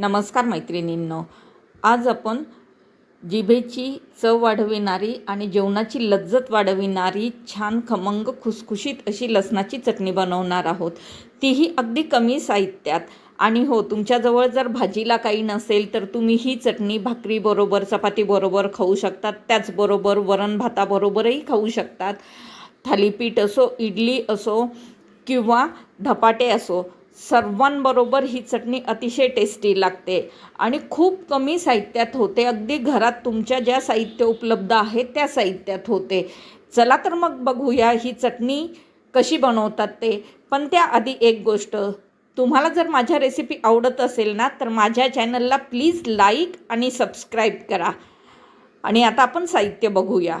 नमस्कार मैत्रिणींनो. आज आपण जिभेची चव वाढविणारी आणि जेवणाची लज्जत वाढविणारी छान खमंग खुसखुशीत अशी लसणाची चटणी बनवणार आहोत. तीही अगदी कमी साहित्यात. आणि हो तुमच्याजवळ जर भाजीला काही नसेल तर तुम्ही ही चटणी भाकरीबरोबर चपातीबरोबर खाऊ शकतात. त्याचबरोबर वरण भाताबरोबरही खाऊ शकतात. थालीपीठ असो इडली असो किंवा धपाटे असो सर्वांबरोबर ही चटणी अतिशय टेस्टी लागते. आणि खूप कमी साहित्यात होते. अगदी घरात तुमच्या ज्या साहित्य उपलब्ध आहे त्या साहित्यात होते. चला तर मग बघूया ही चटणी कशी बनवतात ते. पण त्याआधी एक गोष्ट. तुम्हाला जर माझ्या रेसिपी आवडत असेल ना तर माझ्या चॅनलला प्लीज लाईक आणि सबस्क्राईब करा. आणि आता आपण साहित्य बघूया.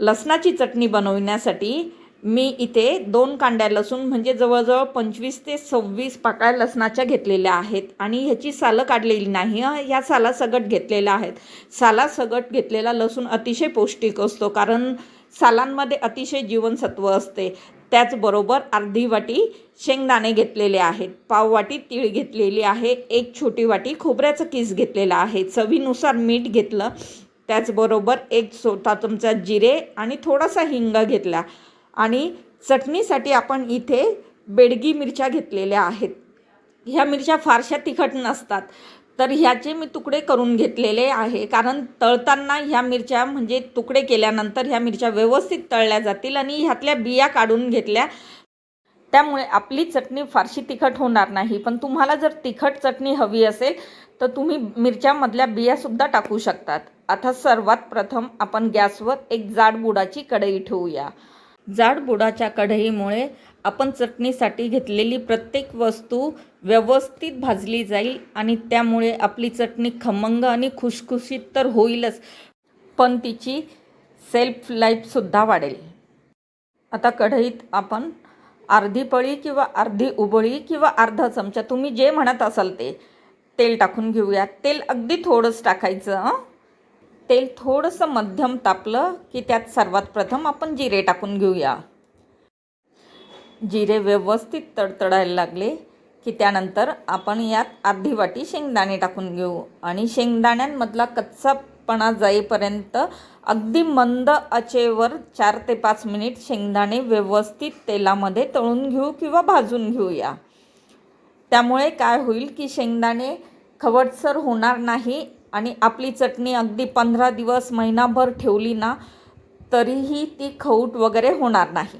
लसणाची चटणी बनवण्यासाठी मी इथे दोन कांड्या लसूण म्हणजे जवळजवळ पंचवीस ते सव्वीस पाकळ्या लसणाच्या घेतलेल्या आहेत. आणि ह्याची सालं काढलेली नाही. ह्या साला सगट घेतलेल्या आहेत. साला सगट घेतलेला लसूण अतिशय पौष्टिक असतो कारण सालांमध्ये अतिशय जीवनसत्व असते. त्याचबरोबर अर्धी वाटी शेंगदाणे घेतलेले आहेत. पाव वाटी तीळ घेतलेली आहे. एक छोटी वाटी खोबऱ्याचं किस घेतलेलं आहे. चवीनुसार मीठ घेतलं. त्याचबरोबर एक छोटा चमचा जिरे आणि थोडासा हिंग घेतला. आणि चटणीसाठी आपण इथे बेडगी मिरच्या घेतलेल्या आहेत. ह्या मिरच्या फारशा तिखट नसतात. तर ह्याचे मी तुकडे करून घेतलेले आहे. कारण तळताना ह्या मिरच्या म्हणजे तुकडे केल्यानंतर ह्या मिरच्या व्यवस्थित तळल्या जातील आणि ह्यातल्या बिया काढून घेतल्या. त्यामुळे आपली चटणी फारशी तिखट होणार नाही. पण तुम्हाला जर तिखट चटणी हवी असेल तर तुम्ही मिरच्यामधल्या बियासुद्धा टाकू शकतात. आता सर्वात प्रथम आपण गॅसवर एक जाड बुडाची कढई ठेवूया. जाडबुडाच्या कढईमुळे आपण चटणीसाठी घेतलेली प्रत्येक वस्तू व्यवस्थित भाजली जाईल आणि त्यामुळे आपली चटणी खमंग आणि खुशखुशीत तर होईलच पण तिची सेल्फ लाईफसुद्धा वाढेल. आता कढईत आपण अर्धी पळी किंवा अर्धी उबळी किंवा अर्धा चमचा तुम्ही जे म्हणत असाल ते तेल टाकून घेऊया. तेल अगदी थोडंच टाकायचं हं? तेल थोडंसं मध्यम तापलं की त्यात सर्वात प्रथम आपण जिरे टाकून घेऊया. जिरे व्यवस्थित तडतडायला लागले की त्यानंतर आपण यात अर्धी वाटी शेंगदाणे टाकून घेऊ आणि शेंगदाण्यांमधला कच्चापणा जाईपर्यंत अगदी मंद आचेवर चार ते पाच मिनिट शेंगदाणे व्यवस्थित तेलामध्ये तळून घेऊ किंवा भाजून घेऊया. त्यामुळे काय होईल की शेंगदाणे खवटसर होणार नाही आणि आपली चटणी अगदी पंधरा दिवस महिनाभर ठेवली ना तरीही ती खऊट वगैरे होणार नाही.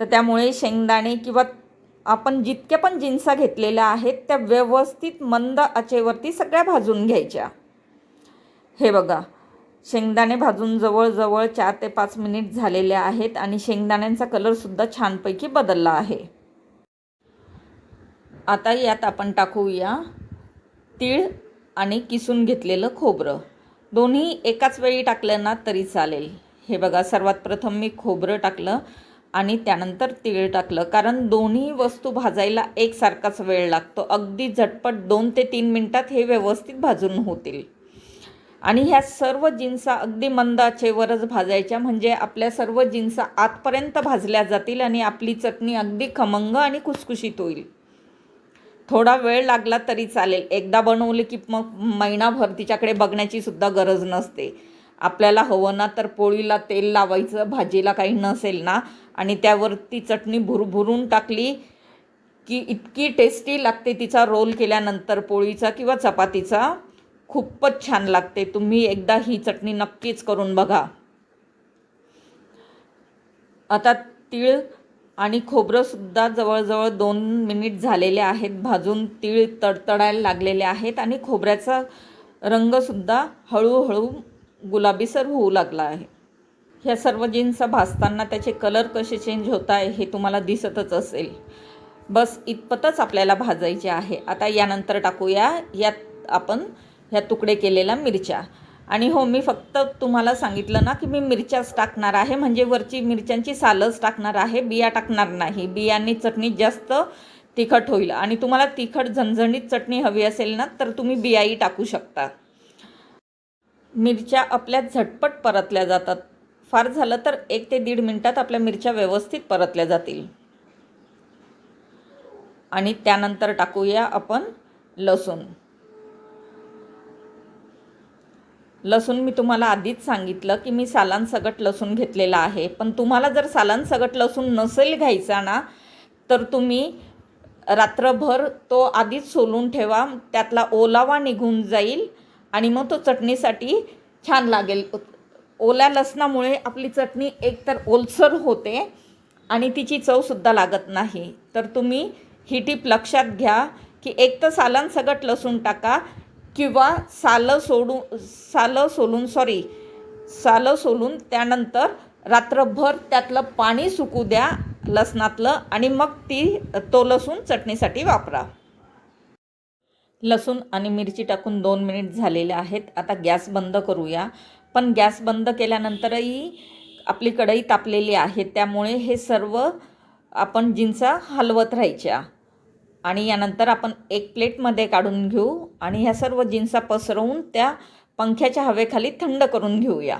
तर त्यामुळे शेंगदाणे किंवा आपण जितक्या पण जिन्सा घेतलेल्या आहेत त्या व्यवस्थित मंद आचेवरती सगळ्या भाजून घ्यायच्या. हे बघा शेंगदाणे भाजून जवळजवळ चार ते पाच मिनिट झालेले आहेत आणि शेंगदाण्यांचा कलरसुद्धा छानपैकी बदलला आहे. आता यात आपण टाकूया तीळ आणि किसून घेतलेलं खोबरं. दोन्ही एकाच वेळी टाकलं ना तरी चालेल. हे बघा सर्वात प्रथम मी खोबरं टाकलं आणि त्यानंतर तीळ टाकलं. कारण दोन्ही वस्तू भाजायला एकसारखाच वेळ लागतो. अगदी झटपट दोन ते तीन मिनटात हे व्यवस्थित भाजून होतील. आणि ह्या सर्व जिन्सा अगदी मंद आचेवरच भाजायच्या. म्हणजे आपल्या सर्व जिन्सा आतपर्यंत भाजल्या जातील आणि आपली चटणी अगदी खमंग आणि खुसखुशीत होईल. थोडा वेळ लागला तरी चालेल. एकदा बनवले की मग महिनाभर तिच्याकडे बघण्याची सुद्धा गरज नसते. आपल्याला हवं ना तर पोळीला तेल लावायचं भाजीला काही नसेल ना. आणि त्यावरती चटणी भुरभुरून टाकली की इतकी टेस्टी लागते तिचा रोल केल्यानंतर पोळीचा किंवा चपातीचा. खूपच छान लागते. तुम्ही एकदा ही चटणी नक्कीच करून बघा. आता तीळ आणि खोबरंसुद्धा जवळजवळ दोन मिनिट झालेले आहेत. भाजून तीळ तडतडायला लागलेले आहेत आणि खोबऱ्याचा रंगसुद्धा हळूहळू गुलाबीसर होऊ लागला आहे. ह्या सर्व जीन्स भाजताना त्याचे कलर कसे चेंज होत आहे हे तुम्हाला दिसतच असेल. बस इतपतच आपल्याला भाजायचे आहे. आता यानंतर टाकूया. यात आपण ह्या तुकडे केलेल्या मिरच्या. आणि हो मी फक्त तुम्हाला सांगितलं ना की मी मिरच्याच टाकणार आहे. म्हणजे वरची मिरच्यांची सालच टाकणार आहे. बिया टाकणार नाही. बियांनी चटणी जास्त तिखट होईल. आणि तुम्हाला तिखट झणझणीत चटणी हवी असेल ना तर तुम्ही बियाही टाकू शकता. मिरच्या आपल्या झटपट परतल्या जातात. फार झालं तर एक ते दीड मिनटात आपल्या मिरच्या व्यवस्थित परतल्या जातील. आणि त्यानंतर टाकूया आपण लसूण. लसूण मी तुम्हाला आधीच सांगितलं की मी सालांसकट लसूण घेतलेला आहे. पण तुम्हाला जर सालांसकट लसूण नसेल घ्यायचा ना तर तुम्ही रात्रभर तो आधीच सोलून ठेवा. त्यातला ओलावा निघून जाईल आणि मग तो चटणीसाठी छान लागेल. ओल्या लसणामुळे आपली चटणी एकतर ओलसर होते आणि तिची चवसुद्धा लागत नाही. तर तुम्ही ही टीप लक्षात घ्या की एक तर सालांसकट लसूण टाका किंवा सालं सोडून सालं सोलून सॉरी सालं सोलून त्यानंतर रात्रभर त्यातलं पाणी सुकू द्या लसणातलं आणि मग ती तो लसूण चटणीसाठी वापरा. लसूण आणि मिरची टाकून दोन मिनिट झालेले आहेत. आता गॅस बंद करूया. पण गॅस बंद केल्यानंतरही आपली कढई तापलेली आहे. त्यामुळे हे सर्व आपण जिन्सा हलवत राहायच्या. आणि यानंतर आपण एक प्लेटमध्ये काढून घेऊ आणि ह्या सर्व जिन्सा पसरवून त्या पंख्याच्या हवेखाली थंड करून घेऊया.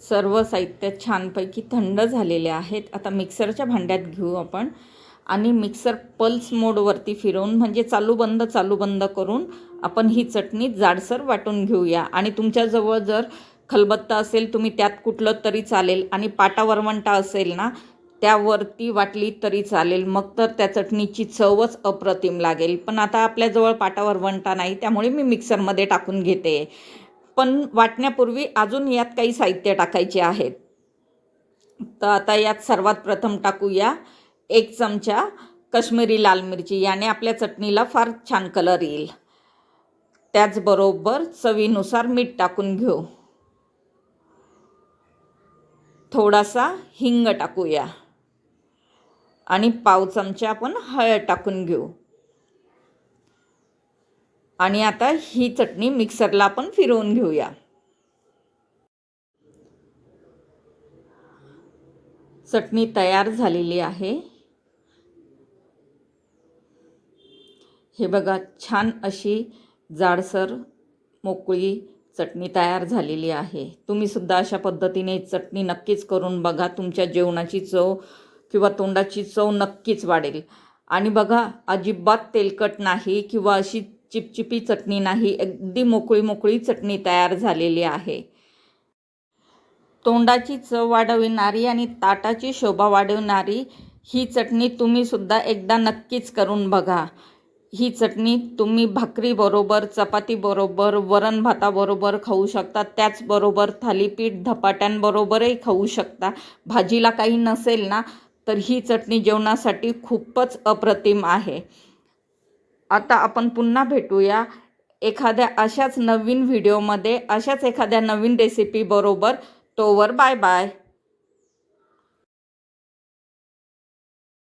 सर्व साहित्य छानपैकी थंड झालेले आहेत. आता मिक्सरच्या भांड्यात घेऊ आपण आणि मिक्सर पल्स मोडवरती फिरवून म्हणजे चालू बंद चालू बंद करून आपण ही चटणी जाडसर वाटून घेऊया. आणि तुमच्याजवळ जर खलबत्ता असेल तुम्ही त्यात कुठलं तरी चालेल आणि पाटा वरवंटा असेल ना त्यावरती वाटली तरी चालेल. मग तर त्या चटणीची चवच अप्रतिम लागेल. पण आता आपल्याजवळ पाटा वरवंटा नाही त्यामुळे मी मिक्सरमध्ये टाकून घेते. पण वाटण्यापूर्वी अजून यात काही साहित्य टाकायचे आहेत. तर आता यात सर्वात प्रथम टाकूया एक चमचा कश्मीरी लाल मिरची. याने आपल्या चटणीला फार छान कलर येईल. त्याचबरोबर चवीनुसार मीठ टाकून घेऊ. थोडासा हिंग टाकूया. आणि पाव चमचा आपण हळद टाकून घेऊ. आणि आता ही चटणी मिक्सरला आपण फिरवून घेऊया. चटणी तयार झालेली आहे. हे बघा छान अशी जाडसर मोकळी चटणी तयार झालेली आहे. तुम्हीसुद्धा अशा पद्धतीने चटणी नक्कीच करून बघा. तुमच्या जेवणाची चव किंवा तोंडाची चव नक्कीच वाढेल. आणि बघा अजिबात तेलकट नाही किंवा अशी चिपचिपी चटणी नाही. अगदी मोकळी मोकळी चटणी तयार झालेली आहे. तोंडाची चव वाढविणारी आणि ताटाची शोभा वाढवणारी ही चटणी तुम्हीसुद्धा एकदा नक्कीच करून बघा. ही चटणी तुम्ही भाकरीबरोबर चपातीबरोबर वरण भाताबरोबर खाऊ शकता. त्याचबरोबर थालीपीठ धपाट्यांबरोबरही खाऊ शकता. भाजीला काही नसेल ना तर ही चटणी जेवणासाठी खूपच अप्रतिम आहे. आता आपण पुन्हा भेटूया एखाद्या अशाच नवीन व्हिडिओमध्ये अशाच एखाद्या नवीन रेसिपीबरोबर तोवर बाय बाय.